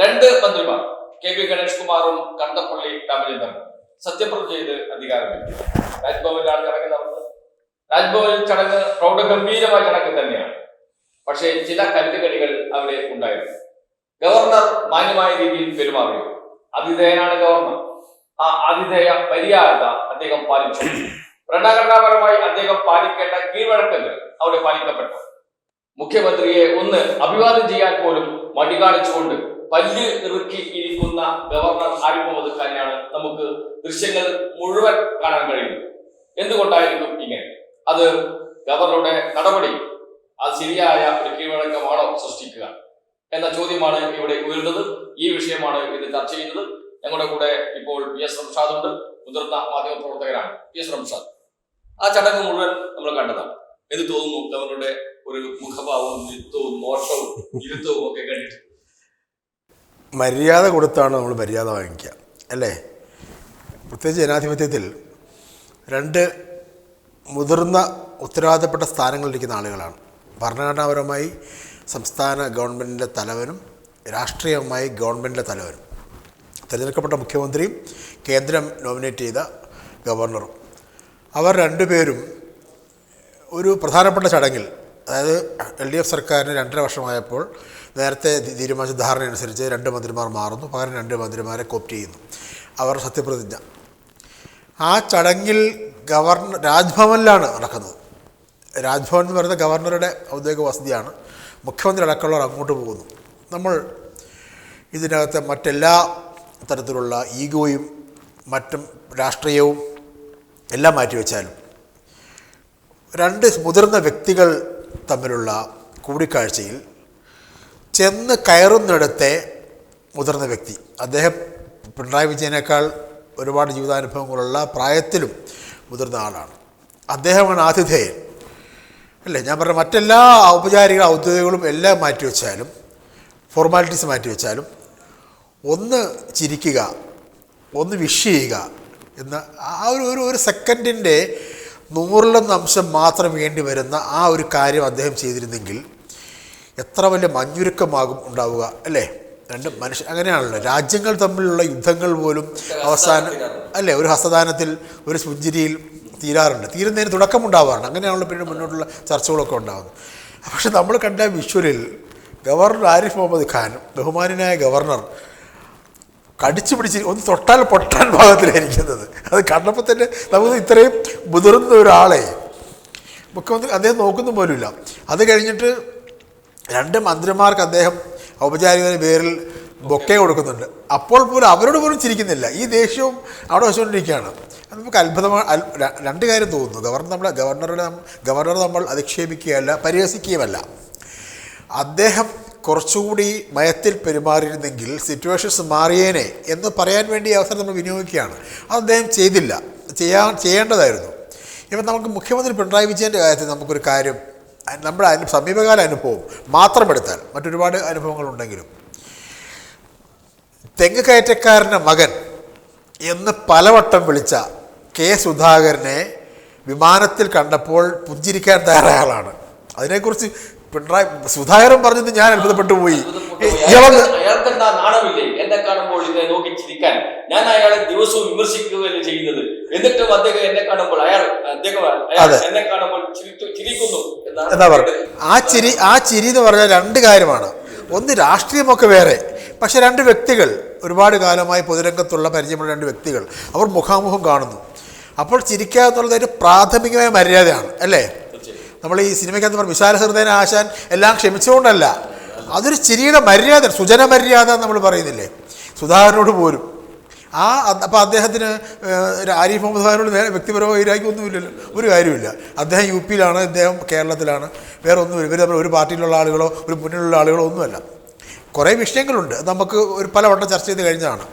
രണ്ട് മന്ത്രിമാർ K P Ganesh കുമാറും കണ്ടപ്പള്ളി രാമചന്ദ്രനും സത്യപ്രതിജ്ഞ ചെയ്ത് അധികാരമേറ്റു രാജ്ഭവനിലാണ് ചടങ്ങ് നടന്നത്. രാജ്ഭവനിൽ ചടങ്ങ് പ്രൗഢഗംഭീരമായ ചടങ്ങ് തന്നെയാണ്. പക്ഷേ ചില കരുതുകടികൾ അവിടെ ഉണ്ടായിരുന്നു. ഗവർണർ മാന്യമായ രീതിയിൽ പെരുമാറി അതിഥേയനാണ് ഗവർണർ. ആ അതിഥേയ മര്യാദ അദ്ദേഹം പാലിച്ചു. ഭരണഘടനാപരമായി അദ്ദേഹം പാലിക്കേണ്ട കീഴ്വഴക്കങ്ങൾ അവിടെ പാലിക്കപ്പെട്ടു. മുഖ്യമന്ത്രിയെ ഒന്ന് അഭിവാദ്യം ചെയ്യാൻ പോലും മടി കാണിച്ചുകൊണ്ട് പല്ല് ഇറുക്കി ഇരിക്കുന്ന ഗവർണർ ആരിഫ് മുഹമ്മദ് ഖാനെയാണ് നമുക്ക് ദൃശ്യങ്ങൾ മുഴുവൻ കാണാൻ കഴിയുന്നത് എന്തുകൊണ്ടായിരിക്കും ഇങ്ങനെ? അത് ഗവർണറുടെ നടപടി അത് ശരിയായ ഒരു കീഴ്വഴക്കമാണോ സൃഷ്ടിക്കുക എന്ന ചോദ്യമാണ് ഇവിടെ ഉയർന്നത് ഈ വിഷയമാണ് ഇത് ചർച്ച ചെയ്യുന്നത്. ഞങ്ങളുടെ കൂടെ ഇപ്പോൾ പി എസ് റംഷാദ് ഉണ്ട്. മുതിർന്ന മാധ്യമ പ്രവർത്തകരാണ്. പി എസ് റംഷാദ് ആ ചടങ്ങ് മുഴുവൻ നമ്മൾ കണ്ടതാണ്. എന്ത് തോന്നുന്നു ഗവർണറുടെ ഒരു മുഖഭാവവും നൃത്തവും മോഷവും ഇരുത്തവും ഒക്കെ കണ്ടിട്ട്. മര്യാദ കൊടുത്താണ് നമ്മൾ മര്യാദ വാങ്ങിക്കുക അല്ലേ? പ്രത്യേകിച്ച് ജനാധിപത്യത്തിൽ രണ്ട് മുതിർന്ന ഉത്തരവാദിത്തപ്പെട്ട സ്ഥാനങ്ങളിലിരിക്കുന്ന ആളുകളാണ്. ഭരണഘടനാപരമായി സംസ്ഥാന ഗവൺമെന്റിന്റെ തലവനും രാഷ്ട്രീയമായി ഗവൺമെന്റിന്റെ തലവനും. തിരഞ്ഞെടുക്കപ്പെട്ട മുഖ്യമന്ത്രിയും കേന്ദ്രം നോമിനേറ്റ് ചെയ്ത ഗവർണറും. അവർ രണ്ടുപേരും ഒരു പ്രധാനപ്പെട്ട ചടങ്ങിൽ അതായത് എൽ ഡി എഫ് സർക്കാരിന് രണ്ടര വർഷമായപ്പോൾ നേരത്തെ തീരുമാനിച്ച ധാരണ അനുസരിച്ച് രണ്ട് മന്ത്രിമാർ മാറുന്നു. പകരം രണ്ട് മന്ത്രിമാരെ കോപ്റ്റ് ചെയ്യുന്നു. അവർ സത്യപ്രതിജ്ഞ. ആ ചടങ്ങിൽ ഗവർണർ രാജ്ഭവനിലാണ് നടക്കുന്നത്. രാജ്ഭവൻ എന്ന് പറയുന്നത് ഗവർണറുടെ ഔദ്യോഗിക വസതിയാണ്. മുഖ്യമന്ത്രി അടക്കമുള്ളവർ അങ്ങോട്ട് പോകുന്നു. നമ്മൾ ഇതിനകത്ത് മറ്റെല്ലാ തരത്തിലുള്ള ഈഗോയും മറ്റും രാഷ്ട്രീയവും എല്ലാം മാറ്റിവെച്ചാലും രണ്ട് മുതിർന്ന വ്യക്തികൾ തമ്മിലുള്ള കൂടിക്കാഴ്ചയിൽ ചെന്ന് കയറുന്നിടത്തെ മുതിർന്ന വ്യക്തി. അദ്ദേഹം പിണറായി വിജയനേക്കാൾ ഒരുപാട് ജീവിതാനുഭവങ്ങളുള്ള പ്രായത്തിലും മുതിർന്ന ആളാണ്. അദ്ദേഹമാണ് ആതിഥേയൻ. അല്ലേ? ഞാൻ പറഞ്ഞ മറ്റെല്ലാ ഔപചാരിക ഔദ്യോഗികളും എല്ലാം മാറ്റിവെച്ചാലും ഫോർമാലിറ്റീസ് മാറ്റിവെച്ചാലും ഒന്ന് ചിരിക്കുക ഒന്ന് വിഷ് ചെയ്യുക എന്ന ആ ഒരു ഒരു സെക്കൻഡിന്റെ നൂറിലൊന്ന് അംശം മാത്രം വേണ്ടി വരുന്ന ആ ഒരു കാര്യം അദ്ദേഹം ചെയ്തിരുന്നെങ്കിൽ എത്ര വലിയ മഞ്ഞുരുക്കമാകും ഉണ്ടാവുക അല്ലേ? രണ്ട് മനുഷ്യ അങ്ങനെയാണല്ലോ. രാജ്യങ്ങൾ തമ്മിലുള്ള യുദ്ധങ്ങൾ പോലും അവസാനം അല്ലേ? ഒരു ഹസ്തദാനത്തിൽ ഒരു പുഞ്ചിരിയിൽ തീരാറുണ്ട്. തീരുന്നതിന് തുടക്കമുണ്ടാവാറുണ്ട്. അങ്ങനെയാണല്ലോ പിന്നീട് മുന്നോട്ടുള്ള ചർച്ചകളൊക്കെ ഉണ്ടാകുന്നത് പക്ഷെ നമ്മൾ കണ്ട വിഷ്വലിൽ ഗവർണർ ആരിഫ് മുഹമ്മദ് ഖാൻ ബഹുമാനായ ഗവർണർ കടിച്ചു പിടിച്ച് ഒന്ന് തൊട്ടാൽ പൊട്ടാൻ ഭാഗത്തിലായിരിക്കുന്നത് അത് കണ്ടപ്പോൾ തന്നെ നമുക്ക് ഇത്രയും മുതിർന്ന ഒരാളെ മുഖ്യമന്ത്രി അദ്ദേഹം നോക്കുന്ന പോലുമില്ല. അത് കഴിഞ്ഞിട്ട് രണ്ട് മന്ത്രിമാർക്ക് അദ്ദേഹം ഔപചാരികത പേരിൽ ബൊക്കെ കൊടുക്കുന്നുണ്ട്. അപ്പോൾ പോലും അവരോട് പോലും ചിരിക്കുന്നില്ല. ഈ ദേഷ്യവും അവിടെ വെച്ചുകൊണ്ടിരിക്കുകയാണ്. നമുക്ക് അത്ഭുതമാണ് രണ്ട് കാര്യം തോന്നുന്നു. ഗവർണർ നമ്മളെ ഗവർണറുടെ ഗവർണർ നമ്മൾ അധിക്ഷേപിക്കുകയല്ല പരിഹസിക്കുകയുമല്ല. അദ്ദേഹം കുറച്ചുകൂടി ഭയത്തിൽ പെരുമാറിയിരുന്നെങ്കിൽ സിറ്റുവേഷൻസ് മാറിയേനെ എന്ന് പറയാൻ വേണ്ടി അവസരം നമ്മൾ വിനിയോഗിക്കുകയാണ്. അത് അദ്ദേഹം ചെയ്തില്ല. ചെയ്യാൻ ചെയ്യേണ്ടതായിരുന്നു. ഇപ്പം നമുക്ക് മുഖ്യമന്ത്രി പിണറായി വിജയന്റെ കാര്യത്തിൽ നമുക്കൊരു കാര്യം നമ്മുടെ അനു സമീപകാല അനുഭവം മാത്രമെടുത്താൽ മറ്റൊരുപാട് അനുഭവങ്ങളുണ്ടെങ്കിലും. തെങ്ങ് കയറ്റക്കാരന്റെ മകൻ എന്ന് പലവട്ടം വിളിച്ച കെ സുധാകരനെ വിമാനത്തിൽ കണ്ടപ്പോൾ പുഞ്ചിരിക്കാൻ തയ്യാറായ ആളാണ്. അതിനെക്കുറിച്ച് പിണറായി സുധാകരൻ പറഞ്ഞത് ഞാൻ അത്ഭുതപ്പെട്ടു പോയി. എന്നെ കാണുമ്പോൾ ഇതിനെ നോക്കി ചിരിക്കാൻ ഞാൻ അയാളെ ദിവസവും വിമർശിക്കുകയല്ലേ ചെയ്യുന്നത്. എന്നിട്ടും അദ്ദേഹം എന്നെ കാണുമ്പോൾ അയാൾ അദ്ദേഹം എന്നെ കാണുമ്പോൾ ചിരിക്കുന്നു എന്താ പറയുക? ആ ചിരി ആ ചിരി എന്ന് പറഞ്ഞാൽ രണ്ട് കാര്യമാണ്. ഒന്ന് രാഷ്ട്രീയമൊക്കെ വേറെ. പക്ഷെ രണ്ട് വ്യക്തികൾ ഒരുപാട് കാലമായി പൊതുരംഗത്തുള്ള പരിചയമുള്ള രണ്ട് വ്യക്തികൾ അവർ മുഖാമുഖം കാണുന്നു. അപ്പോൾ ചിരിക്കുക ഒരു പ്രാഥമികമായ മര്യാദയാണ് അല്ലേ? നമ്മൾ ഈ സിനിമയ്ക്കകത്ത് പറഞ്ഞു വിശാല ഹൃദയന ആശാൻ എല്ലാം ക്ഷമിച്ചുകൊണ്ടല്ല അതൊരു ചിരിയുടെ മര്യാദ സുജന മര്യാദ നമ്മൾ പറയുന്നില്ലേ? സുധാകരനോട് പോരും ആ അപ്പോൾ അദ്ദേഹത്തിന് ആരിഫ് മുഹമ്മദ് ഖാനോട് നേരെ വ്യക്തിപരമായ വൈരാഗ്യം ഒന്നുമില്ലല്ലോ ഒരു കാര്യമില്ല അദ്ദേഹം യു പിയിലാണ് ഇദ്ദേഹം കേരളത്തിലാണ്. വേറെ ഒന്നും ഇവർ തമ്മിൽ ഒരു പാർട്ടിയിലുള്ള ആളുകളോ ഒരു മുന്നിലുള്ള ആളുകളോ ഒന്നുമല്ല. കുറേ വിഷയങ്ങളുണ്ട്. നമുക്ക് ഒരു പലവട്ടം ചർച്ച ചെയ്ത് കഴിഞ്ഞതാണ്.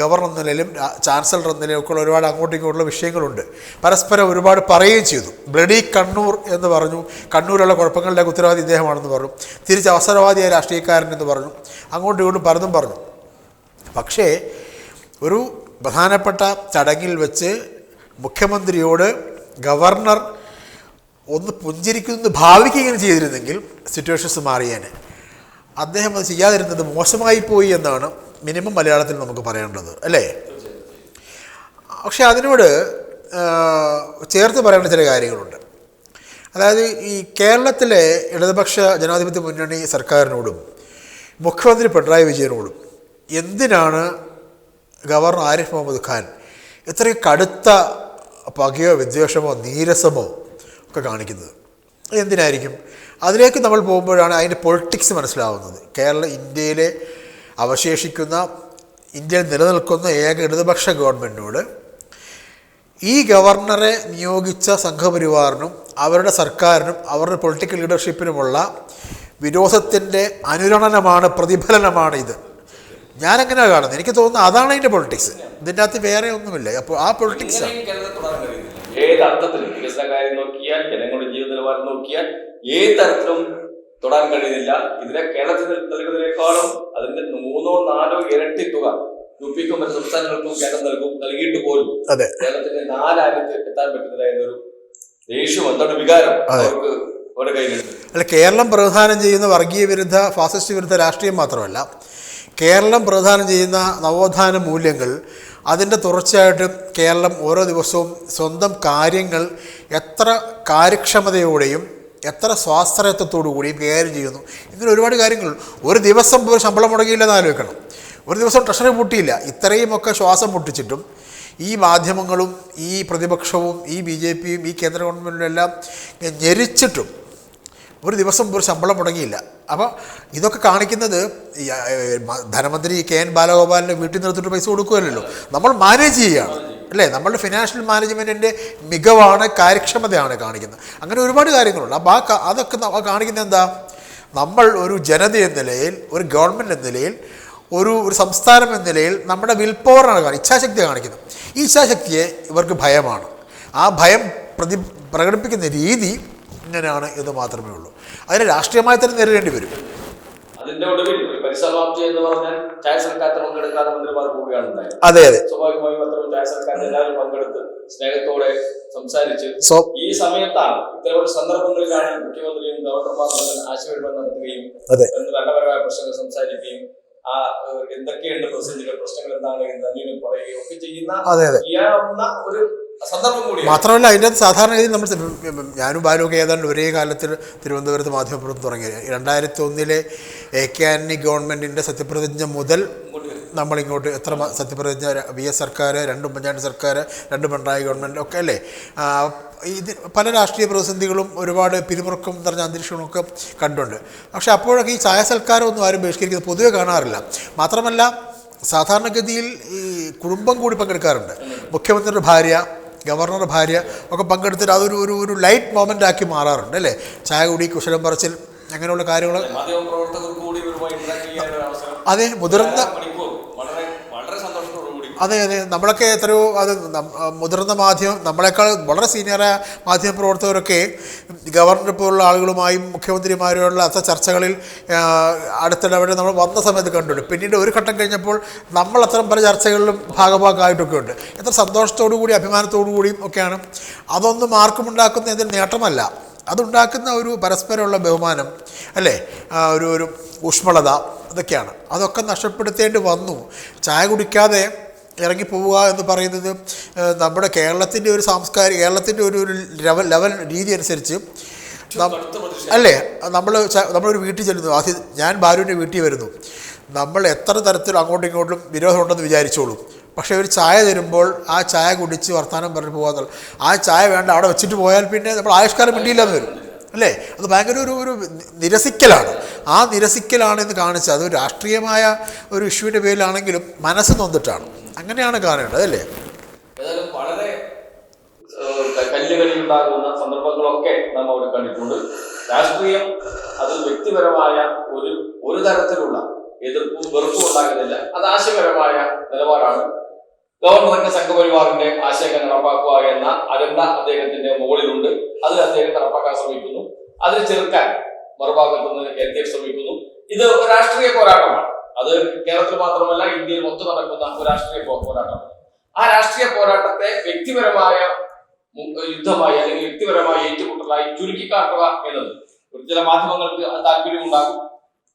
ഗവർണർ എന്ന നിലയിലും ചാൻസലർ എന്ന നിലയിലും ഒക്കെ ഒരുപാട് അങ്ങോട്ടും ഇങ്ങോട്ടുള്ള വിഷയങ്ങളുണ്ട്. പരസ്പരം ഒരുപാട് പറയുകയും ചെയ്തു. ബ്ലഡി കണ്ണൂർ എന്ന് പറഞ്ഞു. കണ്ണൂരുള്ള കുഴപ്പങ്ങളുടെ ഉത്തരവാദി ഇദ്ദേഹമാണെന്ന് പറഞ്ഞു. തിരിച്ച് അവസരവാദിയായ രാഷ്ട്രീയക്കാരൻ എന്ന് പറഞ്ഞു. അങ്ങോട്ടും ഇങ്ങോട്ടും പലതും പറഞ്ഞു. പക്ഷേ ഒരു പ്രധാനപ്പെട്ട ചടങ്ങിൽ വെച്ച് മുഖ്യമന്ത്രിയോട് ഗവർണർ ഒന്ന് പുഞ്ചിരിക്കുന്നു ഭാവിക്കുകയും ചെയ്തിരുന്നെങ്കിൽ സിറ്റുവേഷൻസ് മാറിയേനെ. അദ്ദേഹം അത് ചെയ്യാതിരുന്നത് മോശമായി പോയി എന്നാണ് മിനിമം മലയാളത്തിൽ നമുക്ക് പറയേണ്ടത് അല്ലേ? പക്ഷെ അതിനോട് ചേർത്ത് പറയേണ്ട ചില കാര്യങ്ങളുണ്ട്. അതായത് ഈ കേരളത്തിലെ ഇടതുപക്ഷ ജനാധിപത്യ മുന്നണി സർക്കാരിനോടും മുഖ്യമന്ത്രി പിണറായി വിജയനോടും എന്തിനാണ് ഗവർണർ ആരിഫ് മുഹമ്മദ് ഖാൻ ഇത്രയും കടുത്ത പകയോ വിദ്വേഷമോ നീരസമോ ഒക്കെ കാണിക്കുന്നത്? എന്തിനായിരിക്കും? അതിലേക്ക് നമ്മൾ പോകുമ്പോഴാണ് അതിന്റെ പൊളിറ്റിക്സ് മനസ്സിലാവുന്നത്. കേരള ഇന്ത്യയിലെ അവശേഷിക്കുന്ന ഇന്ത്യയിൽ നിലനിൽക്കുന്ന ഏക ഇടതുപക്ഷ ഗവൺമെന്റിനോട് ഈ ഗവർണറെ നിയോഗിച്ച സംഘപരിവാറിനും അവരുടെ സർക്കാരിനും അവരുടെ പൊളിറ്റിക്കൽ ലീഡർഷിപ്പിനുമുള്ള വിരോധത്തിന്റെ അനുരണനമാണ് പ്രതിഫലനമാണ് ഇത് ഞാനെങ്ങനെയാണ് കാണുന്നത്. എനിക്ക് തോന്നുന്നത് അതാണ് അതിന്റെ പൊളിറ്റിക്സ് ഇതിന്റെ അകത്ത് വേറെ ഒന്നുമില്ല. അപ്പോൾ ആ പൊളിറ്റിക്സ് ഏത് അർത്ഥത്തിലും വികസന കാര്യം നോക്കിയാൽ ജനങ്ങളുടെ ജീവിത നിലവാരം നോക്കിയാൽ ഏത് തരത്തിലും തൊടാൻ കഴിയുന്നില്ല. ഇതിനെ കേരളത്തിൽ നൽകുന്നതിനേക്കാളും അതിന്റെ മൂന്നോ നാലോ ഇരട്ടി തുക യു പിക്കും മറ്റു സംസ്ഥാനങ്ങൾക്കും കേരളം നൽകും നൽകിയിട്ട് പോലും കേരളത്തിന്റെ നാലാര്യത്ത് എത്താൻ പറ്റുന്നില്ല എന്നൊരു ദേഷ്യം എന്താണ് വികാരം അവർക്ക് അവരുടെ കയ്യിലുണ്ട്. അല്ല കേരളം പ്രധാനം ചെയ്യുന്ന വർഗീയ വിരുദ്ധ ഫാസിസ്റ്റ് വിരുദ്ധ രാഷ്ട്രീയം മാത്രമല്ല കേരളം പ്രധാനം ചെയ്യുന്ന നവോത്ഥാന മൂല്യങ്ങൾ അതിന്റെ തുടർച്ചയായിട്ട് കേരളം ഓരോ ദിവസവും സ്വന്തം കാര്യങ്ങൾ എത്ര കാര്യക്ഷമതയോടെയും എത്ര സ്വാശ്രയത്വത്തോടു കൂടി കൈകാര്യം ചെയ്യുന്നു. ഇങ്ങനെ ഒരുപാട് കാര്യങ്ങൾ. ഒരു ദിവസം പോലും ശമ്പളം മുടങ്ങിയില്ലെന്ന് ആലോചിക്കണം. ഒരു ദിവസം ട്രഷറി പൊട്ടിയില്ല. ഇത്രയുമൊക്കെ ശ്വാസം പൊട്ടിച്ചിട്ടും ഈ മാധ്യമങ്ങളും ഈ പ്രതിപക്ഷവും ഈ ബി ജെ പിയും ഈ കേന്ദ്ര ഗവൺമെന്റും എല്ലാം ഞെരിച്ചിട്ടും ഒരു ദിവസം ഒരു ശമ്പളം മുടങ്ങിയില്ല. അപ്പോൾ ഇതൊക്കെ കാണിക്കുന്നത് ധനമന്ത്രി കെ എൻ ബാലഗോപാലിന്റെ വീട്ടിൽ നിർത്തിയിട്ട് പൈസ കൊടുക്കുമല്ലോ നമ്മൾ മാനേജ് ചെയ്യുകയാണ്. അല്ലേ? നമ്മളുടെ ഫിനാൻഷ്യൽ മാനേജ്മെന്റിന്റെ മികവാണ് കാര്യക്ഷമതയാണ് കാണിക്കുന്നത്. അങ്ങനെ ഒരുപാട് കാര്യങ്ങളുണ്ട്. അപ്പോൾ ആ അതൊക്കെ കാണിക്കുന്നത് എന്താ? നമ്മൾ ഒരു ജനത എന്ന നിലയിൽ ഒരു ഗവൺമെന്റ് എന്ന നിലയിൽ ഒരു ഒരു സംസ്ഥാനം എന്ന നിലയിൽ നമ്മുടെ വിൽ പവറാണ് കാണിക്കുന്നത്. ഇച്ഛാശക്തി കാണിക്കുന്നത്. ഈ ഇച്ഛാശക്തിയെ ഇവർക്ക് ഭയമാണ്. ആ ഭയം പ്രതി പ്രകടിപ്പിക്കുന്ന രീതി ഇങ്ങനെയാണ് എന്ന് മാത്രമേ ഉള്ളൂ. അതിനെ രാഷ്ട്രീയമായി തന്നെ നേരിടേണ്ടി വരും. അതിന്റെ ഒടുവിൽ പരിസമാപ്തി എന്ന് പറഞ്ഞാൽ ചായ സർക്കാർ പങ്കെടുക്കാതെ മന്ത്രിമാർ പോവുകയാണ് ഉണ്ടായത് അതെ അതെ. സ്വാഭാവികമായും അത്തരം ചായ സർക്കാർ എല്ലാവരും പങ്കെടുത്ത് സ്നേഹത്തോടെ സംസാരിച്ച് ഈ സമയത്താണ് ഇത്തരം ഒരു സന്ദർഭങ്ങളിലാണ് മുഖ്യമന്ത്രിയും ഗവർണർമാർ തമ്മിൽ ആശയവിനിമയം നടത്തുകയും അതെ. എന്ത് ഭരണപരമായ പ്രശ്നങ്ങൾ സംസാരിക്കുകയും ആ എന്തൊക്കെയുണ്ട് പ്രശ്നങ്ങൾ എന്താണ് എന്ന് പറയുകയും ഒക്കെ ചെയ്യുന്ന ഒരു മാത്രമല്ല അതിന്റെ സാധാരണ രീതിയിൽ നമ്മൾ ഞാനും ബാലുമൊക്കെ ഏതാണ്ട് ഒരേ കാലത്തിൽ തിരുവനന്തപുരത്ത് മാധ്യമപ്രവർത്തനം തുടങ്ങിയത് രണ്ടായിരത്തി ഒന്നിലെ എ കെ ആന്റണി ഗവൺമെന്റിന്റെ സത്യപ്രതിജ്ഞ മുതൽ നമ്മളിങ്ങോട്ട് എത്ര സത്യപ്രതിജ്ഞ വി എസ് സർക്കാർ രണ്ട് ഉമ്മൻചാണ്ടി സർക്കാർ രണ്ട് പിണറായി ഗവൺമെന്റ് ഒക്കെ അല്ലേ? ഇത് പല രാഷ്ട്രീയ പ്രതിസന്ധികളും ഒരുപാട് പിരിമുറുക്കം നിറഞ്ഞ അന്തരീക്ഷങ്ങളൊക്കെ കണ്ടുണ്ട്. പക്ഷേ അപ്പോഴൊക്കെ ഈ ചായ സൽക്കാരമൊന്നും ആരും ബഹിഷ്കരിക്കുന്നത് പൊതുവെ കാണാറില്ല. മാത്രമല്ല സാധാരണഗതിയിൽ ഈ കുടുംബം കൂടി പങ്കെടുക്കാറുണ്ട്. മുഖ്യമന്ത്രിയുടെ ഭാര്യ ഗവർണറുടെ ഭാര്യ ഒക്കെ പങ്കെടുത്തിട്ട് അതൊരു ഒരു ഒരു ലൈറ്റ് മൊമെന്റ് ആക്കി മാറാറുണ്ട് അല്ലേ? ചായ കുടി കുശലം പറച്ചിൽ അങ്ങനെയുള്ള കാര്യങ്ങൾ അതെ മുതിർന്ന അതെ അതെ. നമ്മളൊക്കെ എത്രയോ അത് മുതിർന്ന മാധ്യമം നമ്മളെക്കാൾ വളരെ സീനിയറായ മാധ്യമ പ്രവർത്തകരൊക്കെ ഗവർണർ പോലുള്ള ആളുകളുമായും മുഖ്യമന്ത്രിമാരുമായുള്ള അത്ത ചർച്ചകളിൽ അടുത്തിടവരെ നമ്മൾ വന്ന സമയത്ത് കണ്ടിട്ടുണ്ട്. പിന്നീട് ഒരു ഘട്ടം കഴിഞ്ഞപ്പോൾ നമ്മൾ അത്തരം പല ചർച്ചകളിലും ഭാഗഭാഗമായിട്ടൊക്കെ ഉണ്ട് എത്ര സന്തോഷത്തോടു കൂടി അഭിമാനത്തോടു കൂടിയും ഒക്കെയാണ്. അതൊന്നും ആർക്കും ഉണ്ടാക്കുന്ന ഇതിൽ നേട്ടമല്ല. അതുണ്ടാക്കുന്ന ഒരു പരസ്പരമുള്ള ബഹുമാനം അല്ലേ? ഒരു ഒരു ഊഷ്മളത അതൊക്കെയാണ്. അതൊക്കെ നഷ്ടപ്പെടുത്തേണ്ടി വന്നു. ചായ കുടിക്കാതെ ഇറങ്ങിപ്പോവുക എന്ന് പറയുന്നത് നമ്മുടെ കേരളത്തിന്റെ ഒരു സാംസ്കാരിക കേരളത്തിന്റെ ഒരു ഒരു ലെവൽ ലെവൽ രീതി അനുസരിച്ച് അല്ലേ? നമ്മൾ നമ്മളൊരു വീട്ടിൽ ചെല്ലുന്നു. ആദ്യം ഞാൻ ഭാര്യന്റെ വീട്ടിൽ വരുന്നു. നമ്മൾ എത്ര തരത്തിൽ അങ്ങോട്ടും ഇങ്ങോട്ടും വിരോധമുണ്ടെന്ന് വിചാരിച്ചോളൂ. പക്ഷേ ഒരു ചായ തരുമ്പോൾ ആ ചായ കുടിച്ച് വർത്തമാനം പറഞ്ഞു പോകാന്നുള്ള ആ ചായ വേണ്ട അവിടെ വെച്ചിട്ട് പോയാൽ പിന്നെ നമ്മൾ ആയുഷ്കാലം മിണ്ടിയില്ലെന്ന് വരും. അല്ലേ? അത് ഭയങ്കര ഒരു ഒരു നിരസിക്കലാണ്. ആ നിരസിക്കലാണ് എന്ന് കാണിച്ചത് അത് രാഷ്ട്രീയമായ ഒരു ഇഷ്യൂവിന്റെ പേരിലാണെങ്കിലും മനസ്സ് നൊന്നിട്ടാണ് അങ്ങനെയാണ് കാണേണ്ടത് അല്ലേ വളരെ സന്ദർഭങ്ങളൊക്കെ അവിടെ കണ്ടിട്ടുണ്ട്. രാഷ്ട്രീയം അത് വ്യക്തിപരമായ ഒരു ഒരു തരത്തിലുള്ള എതിർപ്പും വെറുപ്പും ഉണ്ടാകുന്നില്ല. അത് ആശയപരമായ നിലപാടാണ്. ഗവർണർക്ക് സംഘപരിവാറിന്റെ ആശയങ്ങൾ നടപ്പാക്കുക എന്ന അജണ്ട അദ്ദേഹത്തിന്റെ മുകളിലുണ്ട്. അത് അദ്ദേഹം നടപ്പാക്കാൻ ശ്രമിക്കുന്നു. അതിനെ ചെറുക്കാൻ മറുഭാഗത്തു നിന്ന് എൽ ഡി എഫ് ശ്രമിക്കുന്നു. ഇത് ഒരു രാഷ്ട്രീയ പോരാട്ടമാണ്. അത് കേരളത്തിൽ മാത്രമല്ല ഇന്ത്യയിൽ മൊത്തം നടക്കുന്ന ഒരു രാഷ്ട്രീയ പോരാട്ടമാണ്. ആ രാഷ്ട്രീയ പോരാട്ടത്തെ വ്യക്തിപരമായ യുദ്ധമായി അല്ലെങ്കിൽ വ്യക്തിപരമായ ഏറ്റുമുട്ടലായി ചുരുക്കിക്കാട്ടുക എന്നത്. ഒരു ചില മാധ്യമങ്ങൾക്ക് അത് താല്പര്യമുണ്ടാകും.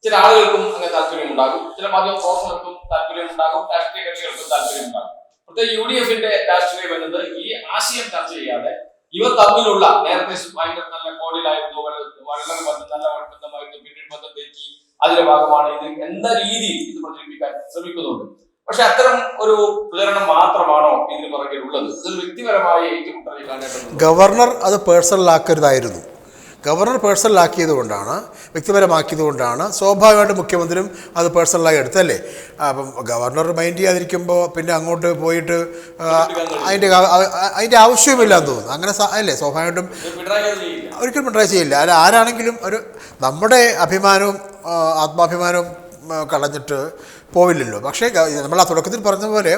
ചില ആളുകൾക്കും അങ്ങനെ താല്പര്യം ഉണ്ടാകും ചില മാധ്യമ പ്രവർത്തകർക്കും താല്പര്യം ഉണ്ടാകും രാഷ്ട്രീയ കക്ഷികൾക്കും താല്പര്യം ഉണ്ടാകും പ്രത്യേകിച്ച് യു ഡി എഫിന്റെ രാഷ്ട്രീയം എന്നത് ഈ ആശയം ചർച്ച ചെയ്യാതെ ഇവർ തമ്മിലുള്ള നേരത്തെ ഭയങ്കര നല്ല കോടിലായിരുന്നു വളരെ ബന്ധം നല്ല ബന്ധമായിരുന്നു പിന്നീട് ബന്ധം തെറ്റി അതിന്റെ ഭാഗമാണ് ഇത് എന്ന രീതിയിൽ ഇത് പ്രചരിപ്പിക്കാൻ ശ്രമിക്കുന്നുണ്ട്. പക്ഷെ അത്തരം ഒരു പ്രചരണം മാത്രമാണോ ഇതിന് പുറകിലുള്ളത് ഇതൊരു വ്യക്തിപരമായ ഏറ്റുമുട്ടലിൽ കാണേണ്ടതുണ്ട് ഗവർണർ അത് പേഴ്സണൽ പേഴ്സണലാക്കരുതായിരുന്നു ഗവർണർ പേഴ്സണലാക്കിയത് കൊണ്ടാണ് വ്യക്തിപരമാക്കിയത് കൊണ്ടാണ് സ്വാഭാവികമായിട്ട് മുഖ്യമന്ത്രിയും അത് പേഴ്സണലായി എടുത്തല്ലേ? അപ്പം ഗവർണർ മൈൻഡ് ചെയ്യാതിരിക്കുമ്പോൾ പിന്നെ അങ്ങോട്ട് പോയിട്ട് അതിന്റെ അതിന്റെ ആവശ്യവുമില്ല എന്ന് തോന്നുന്നു. അങ്ങനെ അല്ലേ? സ്വാഭാവികമായിട്ടും ഒരിക്കലും പിണറായി ചെയ്യില്ല. അല്ല ആരാണെങ്കിലും ഒരു നമ്മുടെ അഭിമാനവും ആത്മാഭിമാനവും കളഞ്ഞിട്ട് പോവില്ലല്ലോ. പക്ഷേ നമ്മൾ ആ തുടക്കത്തിൽ പറഞ്ഞ പോലെ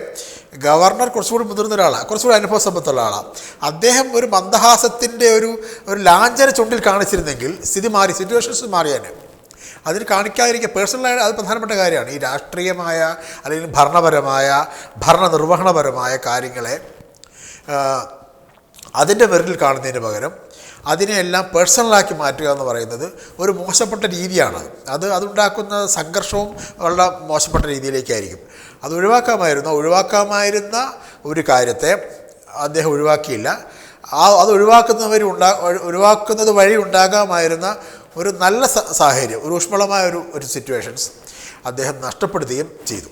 ഗവർണർ കുറച്ചുകൂടി മുതിർന്ന ഒരാളാണ് കുറച്ചുകൂടി അനുഭവ സമ്പത്തുള്ള ആളാണ് അദ്ദേഹം ഒരു മന്ദഹാസത്തിന്റെ ഒരു ഒരു ലാഞ്ചന ചുണ്ടിൽ കാണിച്ചിരുന്നെങ്കിൽ സ്ഥിതി മാറി സിറ്റുവേഷൻസ് മാറിയാൽ അതിന് കാണിക്കാതിരിക്കുക പേഴ്സണലായി അത് പ്രധാനപ്പെട്ട കാര്യമാണ്. ഈ രാഷ്ട്രീയമായ അല്ലെങ്കിൽ ഭരണപരമായ ഭരണനിർവഹണപരമായ കാര്യങ്ങളെ അതിന്റെ പേരിൽ കാണുന്നതിന് പകരം അതിനെയെല്ലാം പേഴ്സണലാക്കി മാറ്റുക എന്ന് പറയുന്നത് ഒരു മോശപ്പെട്ട രീതിയാണ്. അത് അതുണ്ടാക്കുന്ന സംഘർഷവും ഉള്ള മോശപ്പെട്ട രീതിയിലേക്കായിരിക്കും. അത് ഒഴിവാക്കാമായിരുന്നു? ഒഴിവാക്കാമായിരുന്ന ഒരു കാര്യത്തെ അദ്ദേഹം ഒഴിവാക്കിയില്ല. ആ അത് ഒഴിവാക്കുന്നവർ ഉണ്ടാ ഒഴിവാക്കുന്നത് വഴി ഉണ്ടാകാമായിരുന്ന ഒരു നല്ല സാഹചര്യം ഒരു ഊഷ്മളമായ ഒരു ഒരു സിറ്റുവേഷൻസ് അദ്ദേഹം നഷ്ടപ്പെടുത്തുകയും ചെയ്തു.